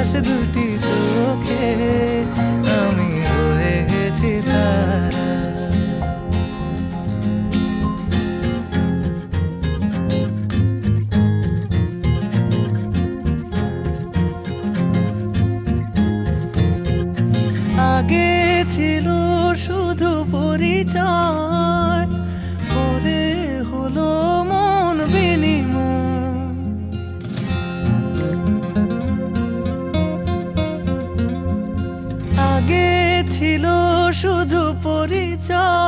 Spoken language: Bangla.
আকাশ দুটি চোখে আমি হয়ে গেছি তারা। আগে ছিল শুধু পরিচয় ছিল শুধু পরিচয়।